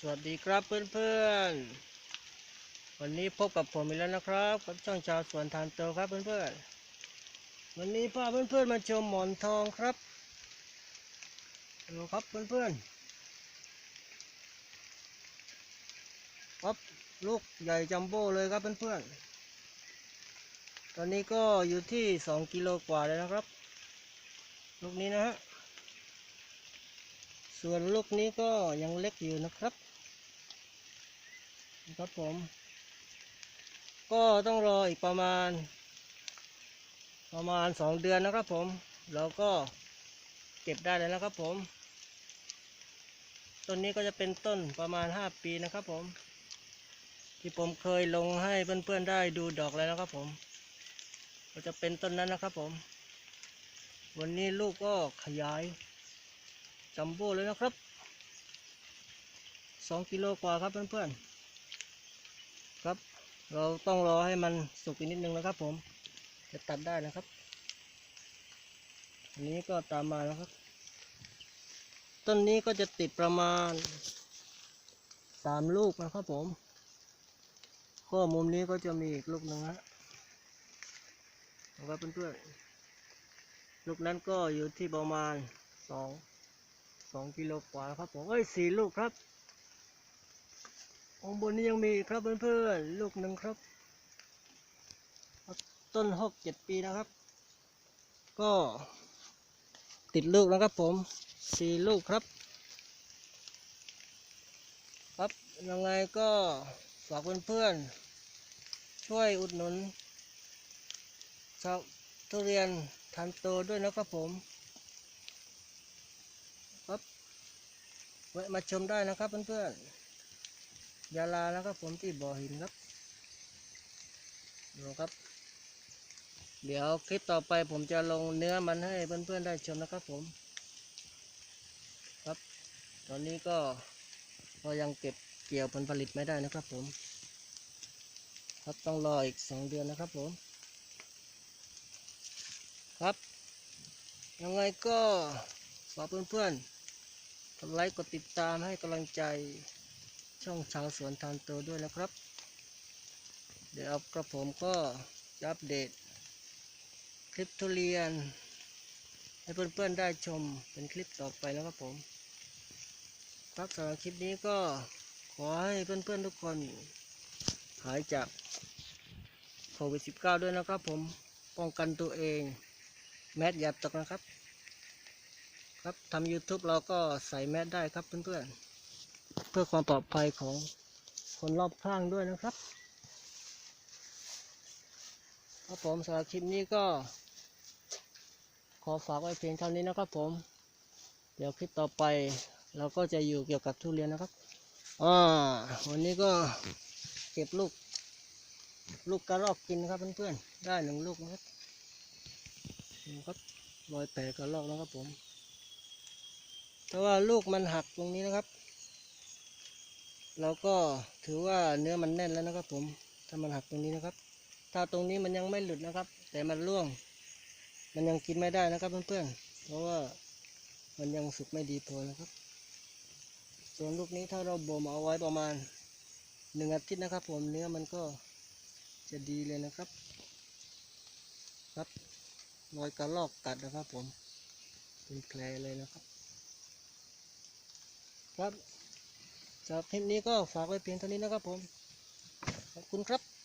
สวัสดีครับเพื่อนๆ วันนี้พบกับผมอีกแล้วนะครับ กับช่องชาวสวนทานโตครับเพื่อนๆ วันนี้พาเพื่อนๆมาชมหมอนทองครับดูครับเพื่อนๆครับลูกใหญ่จัมโบ้เลยครับเพื่อนๆ ตอนนี้ก็อยู่ที่สองกิโลกว่าเลยนะครับ ลูกนี้นะฮะส่วนลูกนี้ก็ยังเล็กอยู่นะครับ ครับผม ก็ต้องรออีกประมาณ ประมาณสองเดือนนะครับผมเราก็เก็บได้เลยนะครับผม ต้นนี้ก็จะเป็นต้นประมาณห้าปีนะครับผม ที่ผมเคยลงให้เพื่อนๆได้ดูดอกแล้วนะครับผม ก็จะเป็นต้นนั้นนะครับผม วันนี้ลูกก็ขยายจัมโบ้เลยนะครับสองกิโลกว่าครับเพื่อนๆ ครับ เราต้องรอให้มันสุกอีกนิดนึงนะครับผม จะตัดได้นะครับ อันนี้ก็ตามมาแล้วครับ ต้นนี้ก็จะติดประมาณสามลูกนะครับผม ข้อมุมนี้ก็จะมีอีกลูกหนึ่งฮะนะครับเพื่อนๆ ลูกนั้นก็อยู่ที่ประมาณสองสองกิโลกว่าครับผม เอ้ยสี่ลูกครับ ข้างบนนี้ยังมีครับเพื่อนๆลูกหนึ่งครับ ต้นหกเจ็ดปีนะครับ ก็ติดลูกนะครับผมสี่ลูกครับ ครับยังไงก็ฝากเพื่อนๆช่วยอุดหนุนชาวทุเรียนทันโตด้วยนะครับผมแวะมาชมได้นะครับเพื่อนๆ ยาลานะครับผมที่บ่อหินครับดูครับ เดี๋ยวคลิปต่อไปผมจะลงเนื้อมันให้เพื่อนๆได้ชมนะครับผม ครับ ตอนนี้ก็ก็ยังเก็บเกี่ยวผลผลิตไม่ได้นะครับผม ครับต้องรออีกสองเดือนนะครับผม ครับ ยังไงก็ฝากเพื่อนๆกดไลค์กดติดตามให้กำลังใจ ช่องชาวสวนทานโตด้วยนะครับ เดี๋ยวกระผมก็อัปเดต คลิปทุเรียน ให้เพื่อนๆได้ชมเป็นคลิปต่อไปนะครับผมครับสำหรับคลิปนี้ก็ขอให้เพื่อนๆทุกคนหายจากโควิด -19 ด้วยนะครับผมป้องกันตัวเอง แมสอย่าตกนะครับ ครับทำ YouTube เราก็ใส่แมสได้ครับเพื่อนๆ เพื่อความปลอดภัยของคนรอบข้างด้วยนะครับครับผมสำหรับคลิปนี้ก็ ขอฝากไว้เพียงเท่านี้นะครับผม เดี๋ยวคลิปต่อไปเราก็จะอยู่เกี่ยวกับทุเรียนนะครับอ่าวันนี้ก็เก็บลูก ลูกกระรอกกินนะครับเพื่อนๆ ได้หนึ่งลูกนะครับนี่ครับรอยแผลกระรอกนะครับผม แต่ว่าลูกมันหักตรงนี้นะครับ เราก็ถือว่าเนื้อมันแน่นแล้วนะครับ ผมถ้ามันหักตรงนี้นะครับ ถ้าตรงนี้มันยังไม่หลุดนะครับ แต่มันร่วง มันยังกินไม่ได้นะครับเพื่อนๆเพราะว่ามันยังสุกไม่ดีพอนะครับ ส่วนลูกนี้ถ้าเราบ่มเอาไว้ประมาณหนึ่งอาทิตย์นะครับ ผมเนื้อมันก็จะดีเลยนะครับครับรอยกระลอกกัดนะครับ ผมเป็นแผลเลยนะครับ ครับ จากคลิปนี้ก็ฝากไว้เพียงเท่านี้นะครับผม ขอบคุณครับ